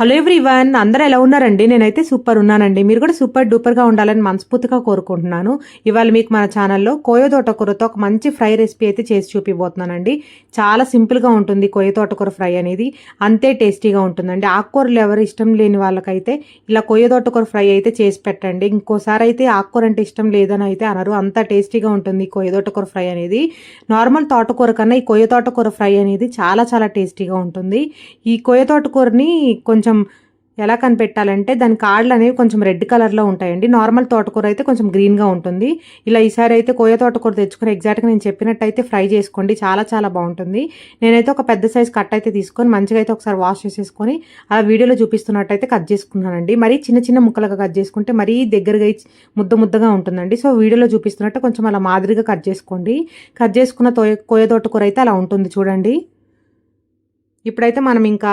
Hello everyone అందరూ ఎలా ఉన్నారండి? నేనైతే సూపర్ ఉన్నానండి. మీరు కూడా సూపర్ డూపర్గా ఉండాలని మనస్ఫూర్తిగా కోరుకుంటున్నాను. ఇవాళ మీకు మన ఛానల్లో కోయ తోటకూరతో ఒక మంచి ఫ్రై రెసిపీ అయితే చేసి చూపిపోతున్నానండి చాలా సింపుల్గా ఉంటుంది కోయ తోటకూర ఫ్రై అనేది. అంతే టేస్టీగా ఉంటుందండి. ఆకుకూరలు ఎవరు ఇష్టం లేని వాళ్ళకైతే ఇలా కోయ తోటకూర ఫ్రై అయితే చేసి పెట్టండి. ఇంకోసారి అయితే ఆకుకూర అంటే ఇష్టం లేదని అయితే అనరు. అంత టేస్టీగా ఉంటుంది ఈ తోటకూర ఫ్రై అనేది. నార్మల్ తోటకూర కన్నా ఈ కోయ తోటకూర ఫ్రై అనేది చాలా చాలా టేస్టీగా ఉంటుంది. ఈ కొయ్య తోటకూరని కొంచెం ఎలా కనిపెట్టాలంటే దాని కాడలు అనేవి కొంచెం రెడ్ కలర్లో ఉంటాయండి. నార్మల్ తోటకూర అయితే కొంచెం గ్రీన్గా ఉంటుంది. ఇలా ఈసారి అయితే కోయ తోటకూర తెచ్చుకుని ఎగ్జాక్ట్గా నేను చెప్పినట్టయితే ఫ్రై చేసుకోండి. చాలా చాలా బాగుంటుంది. నేనైతే ఒక పెద్ద సైజ్ కట్ అయితే తీసుకొని మంచిగా అయితే ఒకసారి వాష్ చేసేసుకొని అలా వీడియోలో చూపిస్తున్నట్టయితే కట్ చేసుకున్నానండి మరీ చిన్న చిన్న ముక్కలుగా కట్ చేసుకుంటే మరీ దగ్గరగా ముద్ద ముద్దగా ఉంటుందండి. సో వీడియోలో చూపిస్తున్నట్టు కొంచెం అలా మాదిరిగా కట్ చేసుకోండి. కట్ చేసుకున్న తోయ కోయ తోటకూర అయితే అలా ఉంటుంది చూడండి. ఇప్పుడైతే మనం ఇంకా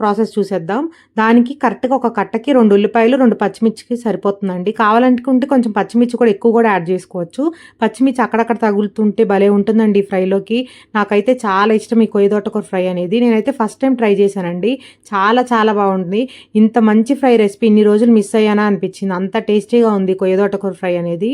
ప్రాసెస్ చూసేద్దాం. దానికి కరెక్ట్గా ఒక కట్టకి రెండు ఉల్లిపాయలు రెండు పచ్చిమిర్చికి సరిపోతుందండి. కావాలనుకుంటే కొంచెం పచ్చిమిర్చి కూడా ఎక్కువ కూడా యాడ్ చేసుకోవచ్చు. పచ్చిమిర్చి అక్కడక్కడ తగులుతుంటే భలే ఉంటుందండి ఈ ఫ్రైలోకి. నాకైతే చాలా ఇష్టం ఈ కొయ్యదోటకూర ఫ్రై అనేది. నేనైతే ఫస్ట్ టైం ట్రై చేశానండి. చాలా చాలా బాగుంది. ఇంత మంచి ఫ్రై రెసిపీ ఇన్ని రోజులు మిస్ అయ్యానా అనిపించింది. అంత టేస్టీగా ఉంది కొయ్యదోటకూర ఫ్రై అనేది.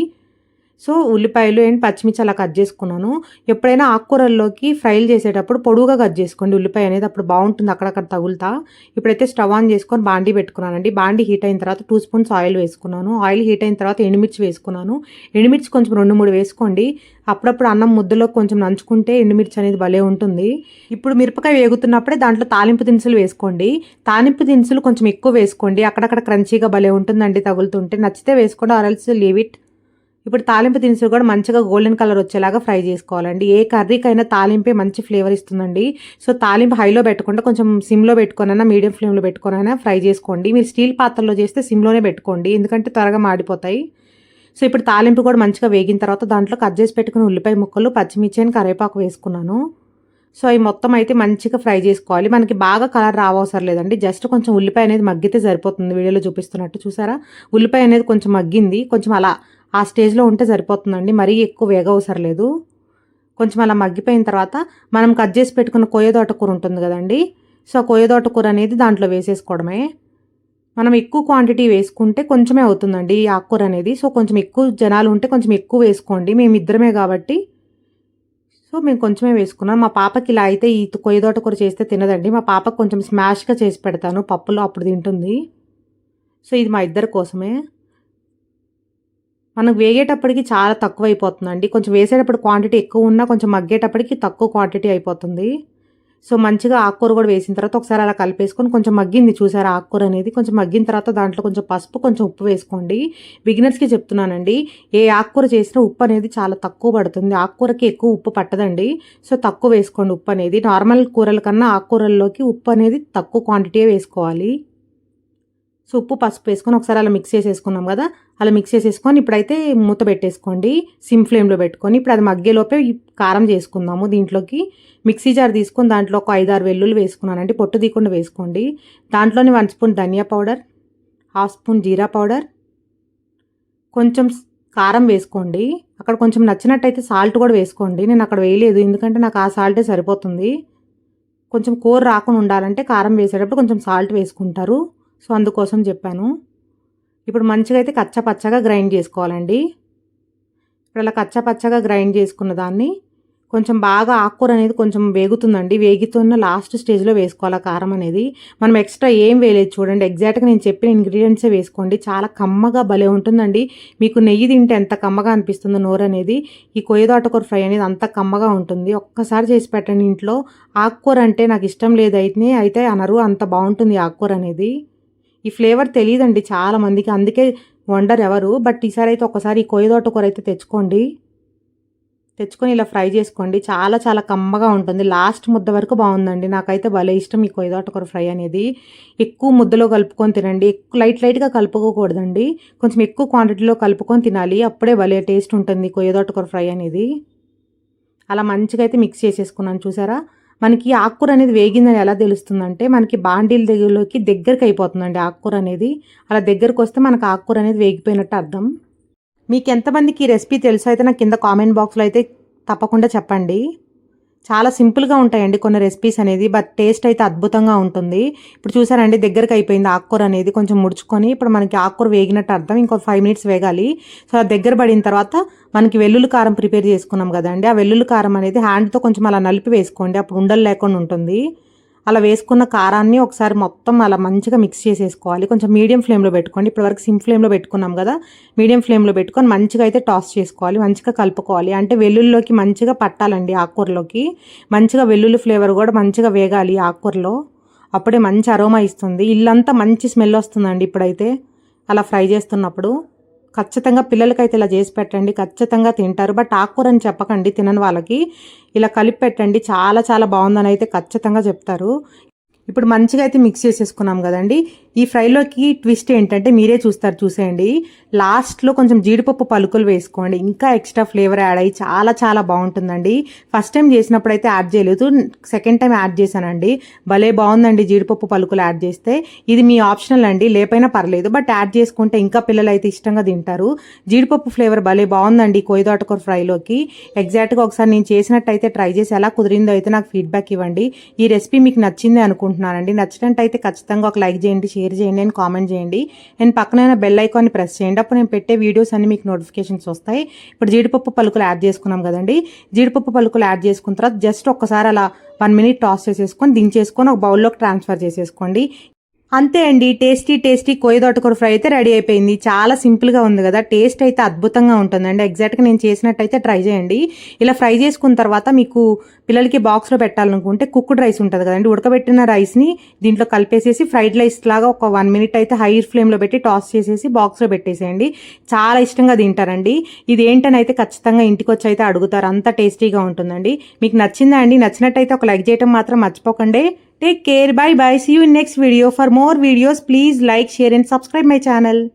సో ఉల్లిపాయలు అండ్ పచ్చిమిర్చి అలా కట్ చేసుకున్నాను. ఎప్పుడైనా ఆకుకూరల్లోకి ఫ్రైలు చేసేటప్పుడు పొడువుగా కట్ చేసుకోండి. ఉల్లిపాయ అనేది అప్పుడు బాగుంటుంది అక్కడక్కడ తగులుతా. ఇప్పుడైతే స్టవ్ ఆన్ చేసుకొని బాండీ పెట్టుకున్నానండి. బాండీ హీట్ అయిన తర్వాత టూ స్పూన్స్ ఆయిల్ వేసుకున్నాను. ఆయిల్ హీట్ అయిన తర్వాత ఎండుమిర్చి వేసుకున్నాను. ఎండుమిర్చి కొంచెం రెండు మూడు వేసుకోండి. అప్పుడప్పుడు అన్నం ముద్దలో కొంచెం నంచుకుంటే ఎండుమిర్చి అనేది భలే ఉంటుంది. ఇప్పుడు మిరపకాయ వేగుతున్నప్పుడే దాంట్లో తాలింపు దినుసులు వేసుకోండి. తాలింపు దినుసులు కొంచెం ఎక్కువ వేసుకోండి. అక్కడక్కడ క్రంచీగా భలే ఉంటుందండి తగులుతుంటే. నచ్చితే వేసుకోండి. ఆరల్స్ లీవ్ ఇట్. ఇప్పుడు తాలింపు దినుసులు కూడా మంచిగా గోల్డెన్ కలర్ వచ్చేలాగా ఫ్రై చేసుకోవాలండి. ఏ కర్రీకైనా తాలింపే మంచి ఫ్లేవర్ ఇస్తుందండి. సో తాలింపు హైలో పెట్టకుండా కొంచెం సిమ్లో పెట్టుకోనైనా మీడియం ఫ్లేమ్లో పెట్టుకోనైనా ఫ్రై చేసుకోండి. మీరు స్టీల్ పాత్రలో చేస్తే సిమ్లోనే పెట్టుకోండి. ఎందుకంటే త్వరగా మాడిపోతాయి. సో ఇప్పుడు తాలింపు కూడా మంచిగా వేగిన తర్వాత దాంట్లో కట్ చేసి పెట్టుకున్న ఉల్లిపాయ ముక్కలు పచ్చిమిర్చి అని కరివేపాకు వేసుకున్నాను. సో అవి మొత్తం అయితే మంచిగా ఫ్రై చేసుకోవాలి. మనకి బాగా కలర్ రావసరం లేదండి. జస్ట్ కొంచెం ఉల్లిపాయ అనేది మగ్గితే సరిపోతుంది. వీడియోలో చూపిస్తున్నట్టు చూసారా? ఉల్లిపాయ అనేది కొంచెం మగ్గింది. కొంచెం అలా ఆ స్టేజ్లో ఉంటే సరిపోతుందండి. మరీ ఎక్కువ వేగ అవసరం లేదు. కొంచెం అలా మగ్గిపోయిన తర్వాత మనం కట్ చేసి పెట్టుకున్న కొయ్యదోట కూర ఉంటుంది కదండి. సో ఆ కొయ్యదోట కూర అనేది దాంట్లో వేసేసుకోవడమే. మనం ఎక్కువ క్వాంటిటీ వేసుకుంటే కొంచెమే అవుతుందండి ఈ ఆకుకూర అనేది. సో కొంచెం ఎక్కువ జనాలు ఉంటే కొంచెం ఎక్కువ వేసుకోండి. మేము ఇద్దరమే కాబట్టి. సో మేము కొంచెమే వేసుకున్నాం. మా పాపకి ఇలా అయితే ఈ కొయ్యదోట కూర చేస్తే తినదండి. మా పాపకు కొంచెం స్మాష్గా చేసి పెడతాను. పప్పులో అప్పుడు తింటుంది. సో ఇది మా ఇద్దరి కోసమే. మనకు వేగేటప్పటికి చాలా తక్కువ అయిపోతుందండి కొంచెం వేసేటప్పుడు క్వాంటిటీ ఎక్కువ ఉన్నా కొంచెం మగ్గేటప్పటికి తక్కువ క్వాంటిటీ అయిపోతుంది. సో మంచిగా ఆకుకూర కూడా వేసిన తర్వాత ఒకసారి అలా కలిపేసుకొని కొంచెం మగ్గింది చూసారా ఆకుకూర అనేది. కొంచెం మగ్గిన తర్వాత దాంట్లో కొంచెం పసుపు కొంచెం ఉప్పు వేసుకోండి. బిగినర్స్కి చెప్తున్నానండి ఏ ఆకుకూర చేసినా ఉప్పు అనేది చాలా తక్కువ పడుతుంది. ఆకుకూరకి ఎక్కువ ఉప్పు పట్టదండి. సో తక్కువ వేసుకోండి ఉప్పు అనేది. నార్మల్ కూరల కన్నా ఆకుకూరల్లోకి ఉప్పు అనేది తక్కువ క్వాంటిటీ వేసుకోవాలి. సో ఉప్పు పసుపు వేసుకొని ఒకసారి అలా మిక్స్ చేసేసుకున్నాం కదా అలా మిక్స్ చేసేసుకొని ఇప్పుడైతే మూత పెట్టేసుకోండి సిమ్ ఫ్లేమ్లో పెట్టుకొని. ఇప్పుడు అది మగ్గేలోపే కారం చేసుకుందాము దీంట్లోకి. మిక్సీ జార్ తీసుకొని దాంట్లో ఒక ఐదారు వెల్లుల్లి వేసుకున్నానండి పొట్టు తీయకుండా వేసుకోండి. దాంట్లోనే వన్ స్పూన్ ధనియా పౌడర్ హాఫ్ స్పూన్ జీరా పౌడర్ కొంచెం కారం వేసుకోండి. అక్కడ కొంచెం నచ్చినట్టయితే సాల్ట్ కూడా వేసుకోండి నేను అక్కడ వేయలేదు ఎందుకంటే నాకు ఆ సాల్టే సరిపోతుంది. కొంచెం కూర రాకుండా ఉండాలంటే కారం వేసేటప్పుడు కొంచెం సాల్ట్ వేసుకుంటారు. సో అందుకోసం చెప్పాను. ఇప్పుడు మంచిగా అయితే కచ్చా పచ్చగా గ్రైండ్ చేసుకోవాలండి. ఇప్పుడు అలా కచ్చా పచ్చగా గ్రైండ్ చేసుకున్న దాన్ని కొంచెం బాగా ఆకుకూర అనేది కొంచెం వేగుతుందండి. వేగుతున్న లాస్ట్ స్టేజ్లో వేసుకోవాలి కారం అనేది. మనం ఎక్స్ట్రా ఏం వేయలేదు చూడండి. ఎగ్జాక్ట్గా నేను చెప్పిన ఇంగ్రీడియంట్సే వేసుకోండి. చాలా కమ్మగా భలే ఉంటుందండి. మీకు నెయ్యి తింటే ఎంత కమ్మగా అనిపిస్తుందో నోరు అనేది. ఈ కొయ్యదాటకూర ఫ్రై అనేది అంత కమ్మగా ఉంటుంది. ఒక్కసారి చేసి పెట్టండి ఇంట్లో. ఆకుకూర అంటే నాకు ఇష్టం లేదు. అయితే అయితే అనరు. అంత బాగుంటుంది ఆకుకూర అనేది. ఈ ఫ్లేవర్ తెలియదండి చాలా మందికి అందుకే వండర్ ఎవరు. బట్ ఈసారి అయితే ఒకసారి ఈ కొయ్యదోటకూర అయితే తెచ్చుకోండి. తెచ్చుకొని ఇలా ఫ్రై చేసుకోండి. చాలా చాలా కమ్మగా ఉంటుంది. లాస్ట్ ముద్ద వరకు బాగుందండి. నాకైతే భలే ఇష్టం ఈ కొయ్యదోటకూర ఫ్రై అనేది. ఎక్కువ ముద్దలో కలుపుకొని తినండి. ఎక్కువ లైట్ లైట్గా కలుపుకోకూడదండి. కొంచెం ఎక్కువ క్వాంటిటీలో కలుపుకొని తినాలి. అప్పుడే భలే టేస్ట్ ఉంటుంది కొయ్యదోటకూర ఫ్రై అనేది. అలా మంచిగా అయితే మిక్స్ చేసేసుకున్నాను. చూసారా? మనకి ఆకుకూర అనేది వేగిందని ఎలా తెలుస్తుందంటే మనకి బాండీల దగ్గరలోకి దగ్గరికి అయిపోతుందండి ఆకుకూర అనేది. అలా దగ్గరకు వస్తే మనకు ఆకుకూర అనేది వేగిపోయినట్టు అర్థం. మీకు ఎంతమందికి ఈ రెసిపీ తెలుసు అయితే నాకు కింద కామెంట్ బాక్స్లో అయితే తప్పకుండా చెప్పండి. చాలా సింపుల్గా ఉంటాయండి కొన్ని రెసిపీస్ అనేది బట్ టేస్ట్ అయితే అద్భుతంగా ఉంటుంది. ఇప్పుడు చూసారండి దగ్గరకు అయిపోయింది ఆకుకూర అనేది కొంచెం ముడుచుకొని ఇప్పుడు మనకి ఆకుకూర వేగినట్టు అర్థం ఇంకో ఫైవ్ మినిట్స్ వేగాలి. సో అది దగ్గర పడిన తర్వాత మనకి వెల్లుల్లి కారం ప్రిపేర్ చేసుకున్నాం కదండి ఆ వెల్లుల్లి కారం అనేది హ్యాండ్తో కొంచెం అలా నలిపి వేసుకోండి అప్పుడు ఉండలు లేకుండా ఉంటుంది. అలా వేసుకున్న కారాన్ని ఒకసారి మొత్తం అలా మంచిగా మిక్స్ చేసేసుకోవాలి. కొంచెం మీడియం ఫ్లేమ్లో పెట్టుకోండి. ఇప్పటివరకు సిమ్ ఫ్లేమ్లో పెట్టుకున్నాం కదా. మీడియం ఫ్లేమ్లో పెట్టుకొని మంచిగా అయితే టాస్ చేసుకోవాలి. మంచిగా కలుపుకోవాలి. అంటే వెల్లుల్లిలోకి మంచిగా పట్టాలండి ఆకుకూరలోకి. మంచిగా వెల్లుల్లి ఫ్లేవర్ కూడా మంచిగా వేగాలి ఆకుకూరలో. అప్పుడే మంచి అరోమా ఇస్తుంది. ఇల్లంతా మంచి స్మెల్ వస్తుందండి ఇప్పుడైతే. అలా ఫ్రై చేస్తున్నప్పుడు. ఖచ్చితంగా పిల్లలకైతే ఇలా చేసి పెట్టండి ఖచ్చితంగా తింటారు. బట్ ఆకుకూర అని చెప్పకండి తినని వాళ్ళకి. ఇలా కలిపి పెట్టండి చాలా చాలా బాగుందని అయితే ఖచ్చితంగా చెప్తారు. ఇప్పుడు మంచిగా అయితే మిక్స్ చేసేసుకున్నాం కదండి. ఈ ఫ్రైలోకి ట్విస్ట్ ఏంటంటే మీరే చూస్తారు చూసేయండి. లాస్ట్లో కొంచెం జీడిపప్పు పలుకులు వేసుకోండి. ఇంకా ఎక్స్ట్రా ఫ్లేవర్ యాడ్ అయ్యి చాలా చాలా బాగుంటుందండి. ఫస్ట్ టైం చేసినప్పుడు అయితే యాడ్ చేయలేదు. సెకండ్ టైం యాడ్ చేశానండి. భలే బాగుందండి జీడిపప్పు పలుకులు యాడ్ చేస్తే. ఇది మీ ఆప్షనల్ అండి. లేపైనా పర్లేదు. బట్ యాడ్ చేసుకుంటే ఇంకా పిల్లలు అయితే ఇష్టంగా తింటారు. జీడిపప్పు ఫ్లేవర్ భలే బాగుందండి కొయ్యదోటకూర ఫ్రైలోకి. ఎగ్జాక్ట్గా ఒకసారి నేను చేసినట్టయితే ట్రై చేసి ఎలా కుదిరిందో అయితే నాకు ఫీడ్బ్యాక్ ఇవ్వండి. ఈ రెసిపీ మీకు నచ్చింది అనుకుంటున్నానండి. నచ్చినట్టయితే ఖచ్చితంగా ఒక లైక్ చేయండి. షేర్ చేయండి అండ్ కామెంట్ చేయండి. అండ్ పక్కన బెల్ ఐకాన్ని ప్రెస్ చేయండి. అప్పుడు నేను పెట్టే వీడియోస్ అన్ని మీకు నోటిఫికేషన్స్ వస్తాయి. ఇప్పుడు జీడిపప్పు పలుకులు యాడ్ చేసుకున్నాం కదండి. జీడిపప్పు పలుకులు యాడ్ చేసుకున్న తర్వాత జస్ట్ ఒక్కసారి అలా వన్ మినిట్ టాస్ చేసేసుకొని దించేసుకొని ఒక బౌల్లోకి ట్రాన్స్ఫర్ చేసేసుకోండి. అంతే అండి టేస్టీ టేస్టీ కొయ్యదొట్టకూర ఫ్రై అయితే రెడీ అయిపోయింది. చాలా సింపుల్గా ఉంది కదా టేస్ట్ అయితే అద్భుతంగా ఉంటుందండి. ఎగ్జాక్ట్గా నేను చేసినట్టయితే ట్రై చేయండి. ఇలా ఫ్రై చేసుకున్న తర్వాత మీకు పిల్లలకి బాక్స్లో పెట్టాలనుకుంటే కుక్డ్ రైస్ ఉంటుంది కదండి ఉడకబెట్టిన రైస్ని దీంట్లో కలిపేసేసి ఫ్రైడ్ రైస్ లాగా ఒక వన్ మినిట్ అయితే హై ఫ్లేమ్లో పెట్టి టాస్ చేసేసి బాక్స్లో పెట్టేసేయండి. చాలా ఇష్టంగా తింటారండి. ఇది ఏంటని అయితే ఖచ్చితంగా ఇంటికి వచ్చి అయితే అడుగుతారు. అంత టేస్టీగా ఉంటుందండి. మీకు నచ్చిందా అండి? నచ్చినట్టయితే ఒక లైక్ చేయడం మాత్రం మర్చిపోకండి. Take care. Bye bye. See you in next video. For more videos, please like, share and subscribe my channel.